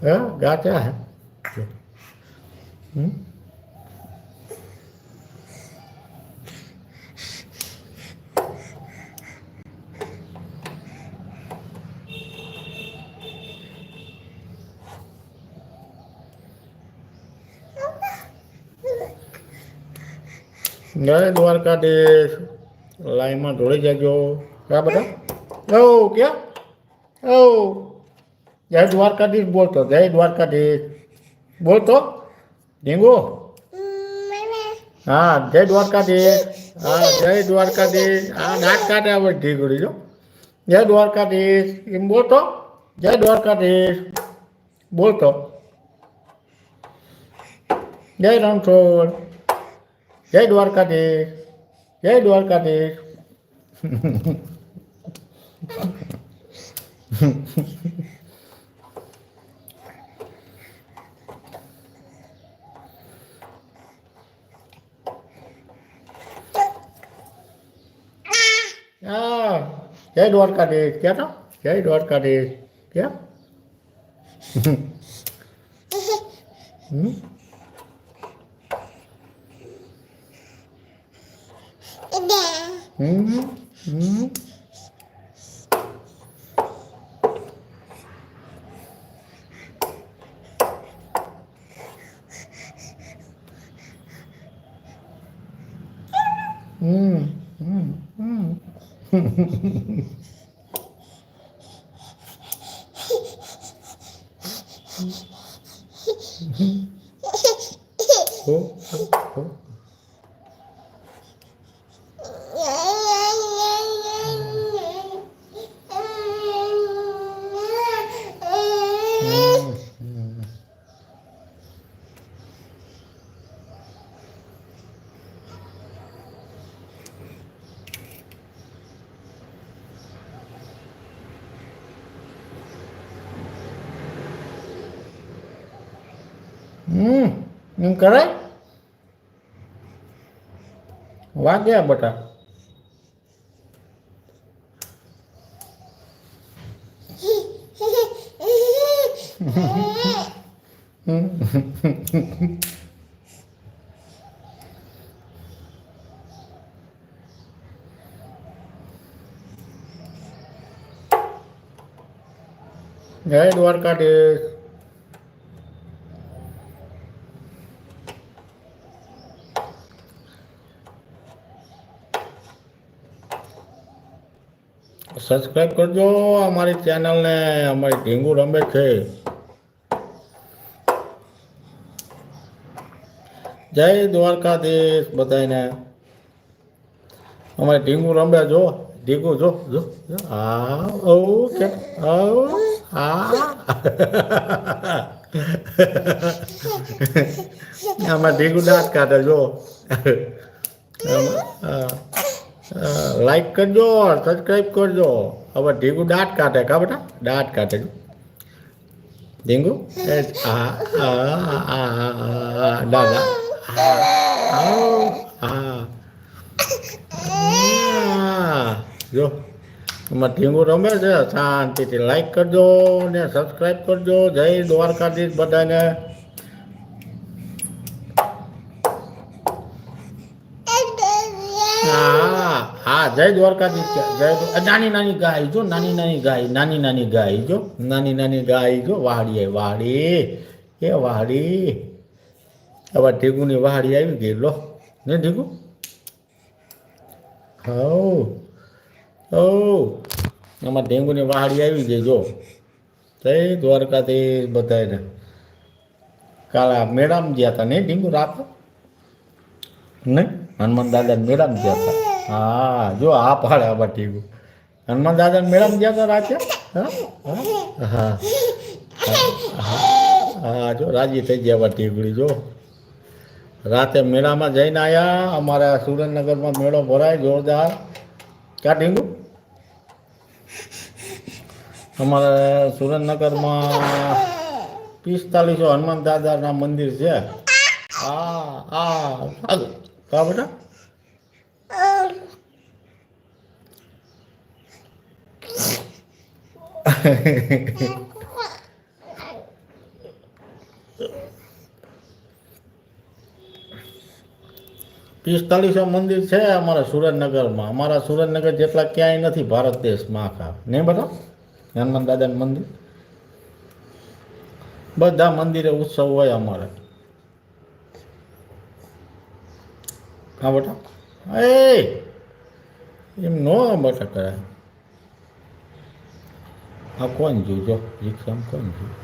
હા ગાચા હે હમ જય દ્વારકાધીશ લાઈનમાં ઢોળી જજો ક્યાં બધા ઓ ક્યાં ઓ જય દ્વારકાધીશ બોલતો, જય દ્વારકાધીશ. બોલતો? ઢીંગો હા, જય દ્વારકાધીશ. હા, જય દ્વારકાધીશ. હા, નાક કાઢે આવે ઢીંગડી જો જય દ્વારકાધીશ. એમ બોલતો? જય દ્વારકાધીશ. બોલતો. જય રણછોડ જય દ્વારકાધીશ. જય દ્વારકાધીશ. હા જય દ્વારકાધીશ ક્યાં તો જય દ્વારકાધીશ ક્યાં હમ હમ હમ フフフ。એમ કરાય? વાગ્યા બટા. જય દ્વારકાધીશ. સબસ્ક્રાઈબ કરજો. અમારી ચેનલને અમારી ઢીંગુ રમે છે. જય દ્વારકાધીશ બધાને અમારે ઢીંગુ રમે જો. ઢીંગુ જો જો. હા ઓ કે હા આમાં ઢીંગુ દાંત કાઢે જો. હા. લાઈક કરજો સબસ્ક્રાઈબ કરજો હવે ઢીંગુ દાંત કાઢે કા બેટા દાંત કાઢે જો ઢીંગુ એ આ આ આ આ દાદા હા જો એમાં ઢીંગુ રમે છે શાંતિથી લાઈક કરજો ને સબસ્ક્રાઈબ કરજો જય દ્વારકાધીશ બધાને હા હા જય દ્વારકાધીશ જય નાની નાની ગાય જો, નાની નાની ગાય, નાની નાની ગાય જો, નાની નાની ગાય જો વાડી આવી વાડી, એ વાડી. હવે ઢીંગુની વાડી આવી ગઈ, લો, ને ઢીંગુ? હવ હવ આમાં ઢેંગુની વાડી આવી ગઈ, જો. જય દ્વારકાધીશ બધાને કાલા મેળામાં ગયા હતા નહીં ઢીંગુ રાત? નહીં? હનુમાન દાદા મેળામાં ગયા હતા હા, જો આ પાડે આ ઢીંગુ હનુમાન દાદા મેળામાં ગયા હતા રાતે? હા? હા. જો રાજી થઈ ગયા આવા ઢીંગડી જો. રાતે મેળામાં જઈને આવ્યા અમારા સુરેન્દ્રનગરમાં મેળો ભરાય, જોરદાર. ક્યાં ઢીંગુ? અમારે સુરેન્દ્રનગરમાં પિસ્તાલીસો હનુમાન દાદાના મંદિર છે. હા હા. કા બેટા. પિસ્તાલીસો મંદિર છે અમારા સુરતનગરમાં અમારા સુરતનગર જેટલા ક્યાંય નથી ભારત દેશમાં આખા. નહીં બધા હનુમાન દાદાનું મંદિર? બધા મંદિરે ઉત્સવ હોય અમારે. હા બેટા? એ! એમ નો બેટા કરાય. આ કોણ જોજો? રિક્ષામાં કોણ જોયું?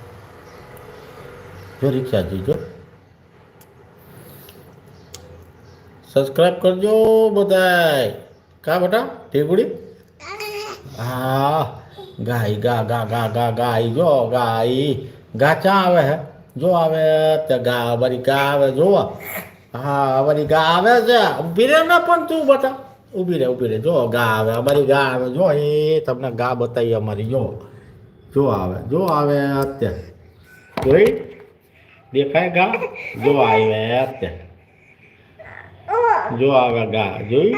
જો રિક્ષા જોઈ જો સબસ્ક્રાઈબ કરજો બધાય. કા બટા? ઢેગુડી હા. ગાય, ગા ગા ગા ગા, ગાય, જો, ગાય. ગા ચા આવે હે? જો આવે તે ગા વરી ગા આવે જો હા વરી ગા આવે છે. ઊભી રહે ને પણ તું બટા. ઊભી રહે ઊભી રહે જો, ગા આવે, અમારી ગા આવે. જો, એ તમને ગા બતાવી અમારી, જો. જો આવે જો આવે અત્યારે. જોઈ? દેખાય ગા? જો આવે અત્યારે. જો આવે ગા, જોઈ?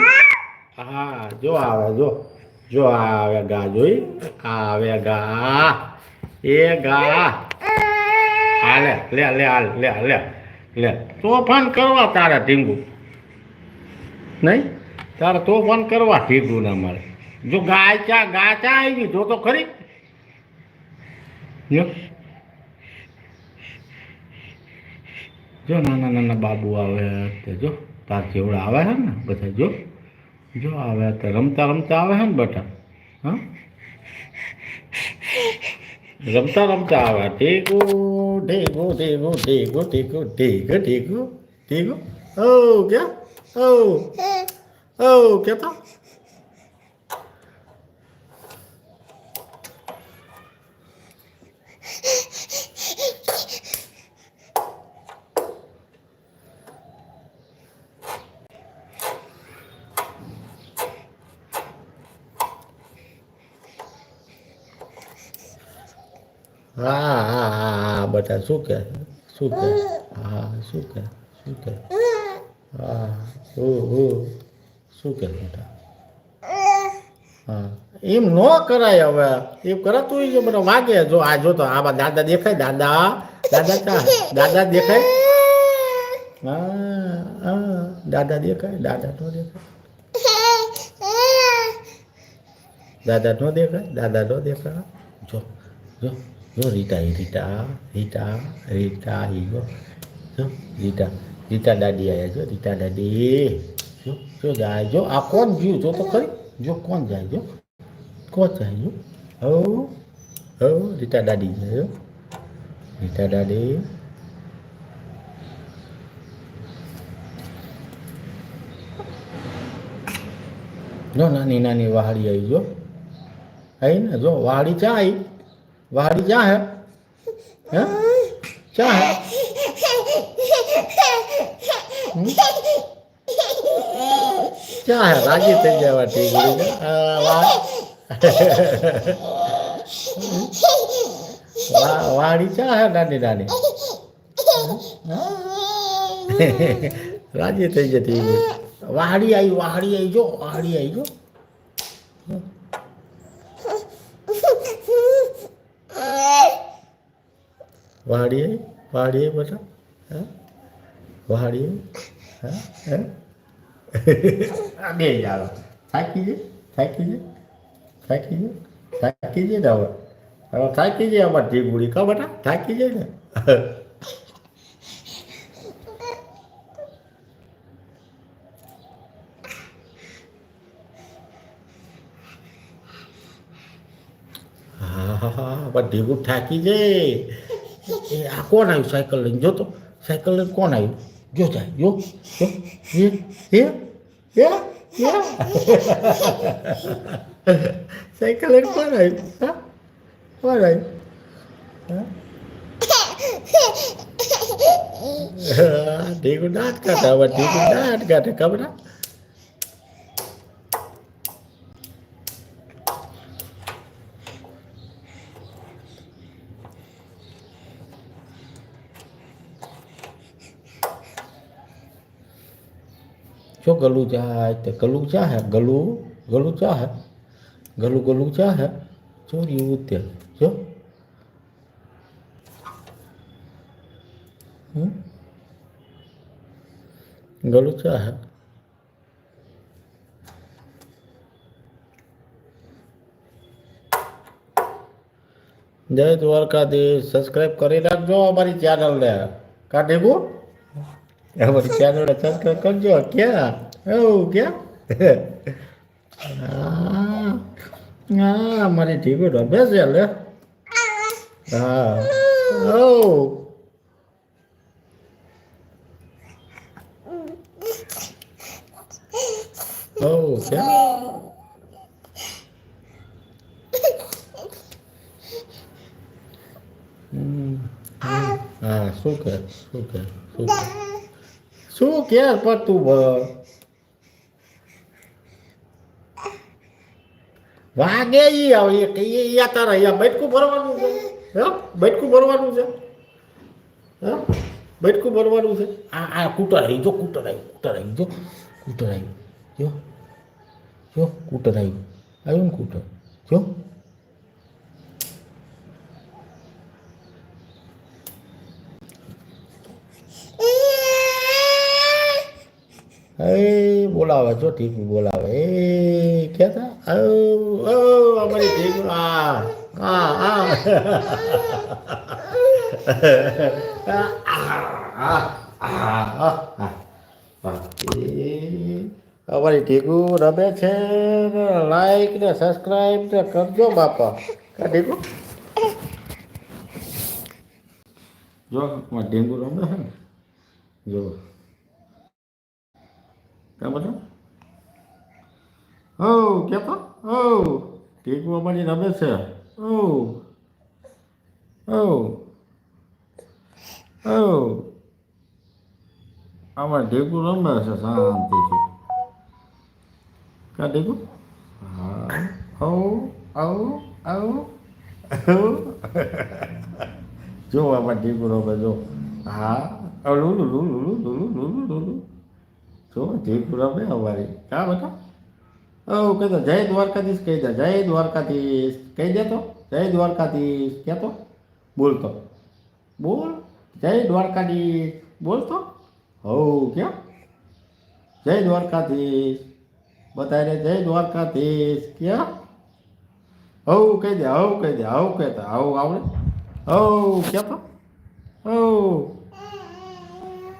હા, જો આવે, જો. જો આવે ગા, જોઈ? આવે ગા. એ ગા. હાલે, લે લે, હાલ, લે લે લે. તોફાન કરવા તારા ટીંગુ નહીં? તારે તોફાન કરવા ઢીંગુ ના મળે જો ગાય ચા ગા ચા આવી જો તો ખરી. જો જો નાના નાના બાબુ આવે તે જો તાર જેવડા આવે છે ને બધા જો જો આવે તો રમતા રમતા આવે છે ને બેટા હા રમતા રમતા આવે ઠીકુ ઠીકુ ઠીકુ ઠીકુ ઠીકુ ઠીકુ ઠીકુ ઠીકુ ઓ ક્યાં ઓ ઓ કેતા હા હા હા હા, બધા શું કે? શું કે? હા, શું કે? શું કે? હા હો હો શું કે બેટા? હા, એમ ન કરાય હવે. એમ કરાતું હોય છે બેટા વાગે. જો, આ જો તો આમાં દાદા દેખાય, દાદા દાદા કા દાદા દેખાય? હા હા, દાદા દેખાય, દાદા નો દેખાય. દાદા નો દેખાય, દાદા નો દેખાય. જો જો. જો રીટા રીટા રીટા રીટા એ જો જો રીટા રીટા દાદી આવ્યા જો રીટા દાદી જો જો જાય જો આ કોણ ગયું જો તો ખરી જો કોણ જાય જો કોણ જાય જો હો હો રીટા દાદી જાય રીટા દાદી જો નાની નાની વાહડી આવી જો આવી ને જો વાહડી ચા આવી बाहरी क्या है, है? क्या है? हुँ? क्या है? रागी तेजा बाटी वाड़ी क्या है नानी नानी? राज़ी तेजा वाड़ी आई वाड़ी आई जो वाड़ी आई जो। આવી વાડીએ બધા, હા? આવી હા? હા? બે જાળો. થાકી જાય થાકી જાય થાકી જાય થાકી જાય ને હવે. હવે થાકી જાય અમારે ઢીગુડી કા બેટા, થાકી જાય ને? હા હા હા પણ ઢીગું થાકી જાય એ આ કોણ આવ્યું? સાયકલ લઈને જોતો. સાયકલ લઈને કોણ આવ્યું? જો જાય જો જો એ એ એ એ. સાયકલ લઈને કોણ આવ્યું? હા? કોણ આવ્યું? હા? ઢીકું દાંત કાઢે હવે ઢીગું દાંત કાઢે ખબર गलू जाए तो गलू जा है गलू गलू जा है गलू गलू जा है चोरी उत्या जो? गलू जा है जय द्वारका देश सब्सक्राइब कर रख जो हमारी चैनल ने। का देखो हमारी चैनल ने सब्सक्राइब कर जो, क्या? એવું ક્યાં હા હા અમારી ટીવી રમે છે લે હા ઓ ઓ ક્યાં હમ. હા શું કે શું કે શું કે શું કે પણ તું વાગે ઈ આવે એ કહીએ ઈ તારા અહીંયા બેઠકું ભરવાનું છે. હે? બેઠકું ભરવાનું છે? હા? બેઠકું ભરવાનું છે? આ આ કૂટર આવી જો કૂટર આવ્યું કૂટર આવી જો કૂટર આવ્યું જો જો, કૂટર આવ્યું આવ્યું ને કૂટર? જો. એ બોલાવે જો ટીપી બોલાવે. એ ઓ અમારી ટીપી આ અમારી ટીકુ રમે છે લાઈક ને સબસ્ક્રાઈબ ને કરજો બાપા. કા ટીકુ જો ઢીંગુ રમે છે ને, જો. કા બધા ઓ કેતો? ઓ ટીકુ અમારી રમે છે. ઓ ઓ ઓ આમાં ઢેકુ રમે છે શાંતિથી. કા ઢેકુ? હા. ઓ આવું આવું જો આમાં ઢેકુ રમે, જો. હા. લુલુ લુલુ લુલુ લુલુ લુલુ લુલુ જો ઢેકુ રમે અમારી. કા બેટા ઓ કહી દો જય દ્વારકાધીશ કહી દે, જય દ્વારકાધીશ કહી દે તો, જય દ્વારકાધીશ કહેતો. બોલતો. બોલ, જય દ્વારકાધીશ, બોલતો. હવ ક્યાં? જય દ્વારકાધીશ. બધાને જય દ્વારકાધીશ, ક્યાં? હવ કહી દે હવ કહી દે હવ કહેતા હવ આવડે. હવ કહેતો હવ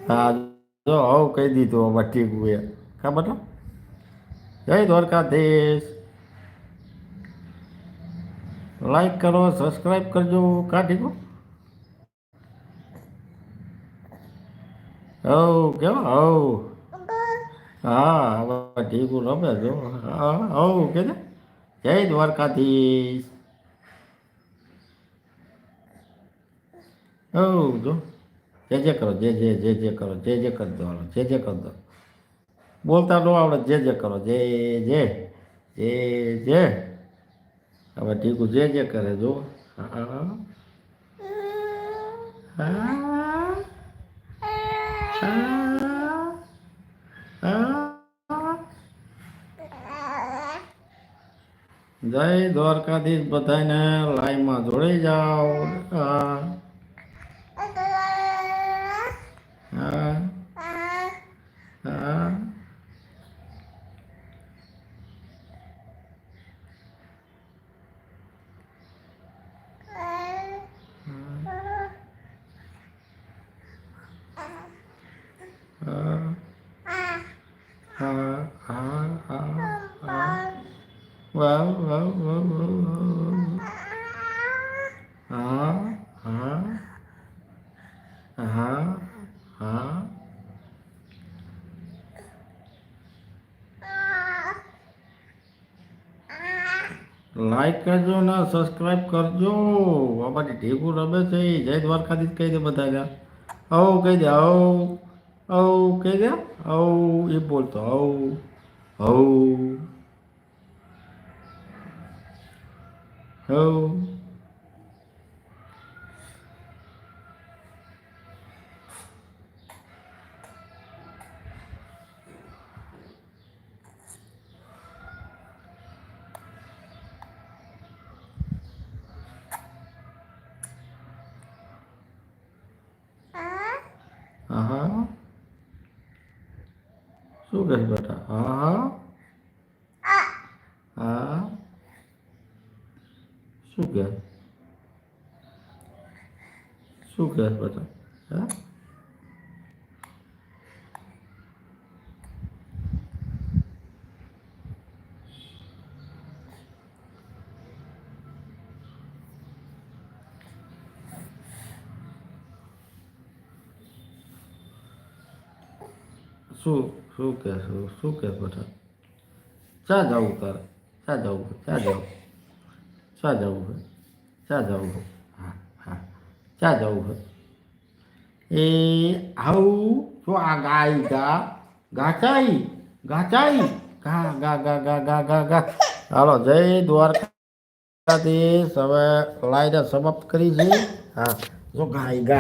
હા જો હવ કહી દીધું અમારે ટીકું ખબર ને જય દ્વારકાધીશ. લાઈક કરો સબસ્ક્રાઈબ કરજો. કા ઠીકો? હવ કેવો? હવ. હા હવે ઠીકું રમે જો. હા, હવ કે જય દ્વારકાધીશ. હવ જો. જે જે કરો જે જે જે જે કરો જે જે કરી દો હાલો, જે જે કરી દો બોલતા નો આવડે જે જે કરો જે જે જે જે. હવે ટીકું જે જે કરે જો હા હા જય દ્વારકાધીશ બધાને લાઈનમાં જોડાઈ જાઓ. લાઈક કરજો ને સબસ્ક્રાઈબ કરજો અમારી ઢેકું રમે છે ઈ જય દ્વારકાધીશ કહી દે બધા હવ કહી દે હવ औ कह गया औ ये बोलतो औ औ Uh-huh. શું કહે બેટા હા હા શું કહે શું કહે બધા હા શું શું કે શું કે બધા? ચા જવું તારે? ચા જવું ચા જવું ચા જવું હોય ચા જવું હોય હા હા. ચા જવું હોય એ આવું તો આ ગાય ગા, ગાચાઈ ગાચાઈ. ગા ગા ગા ગા ગા ગા ગા. હાલો, જય દ્વારકાધીશ. હવે લાઈને સમાપ્ત કરી છે. હા, જો ગાય ગા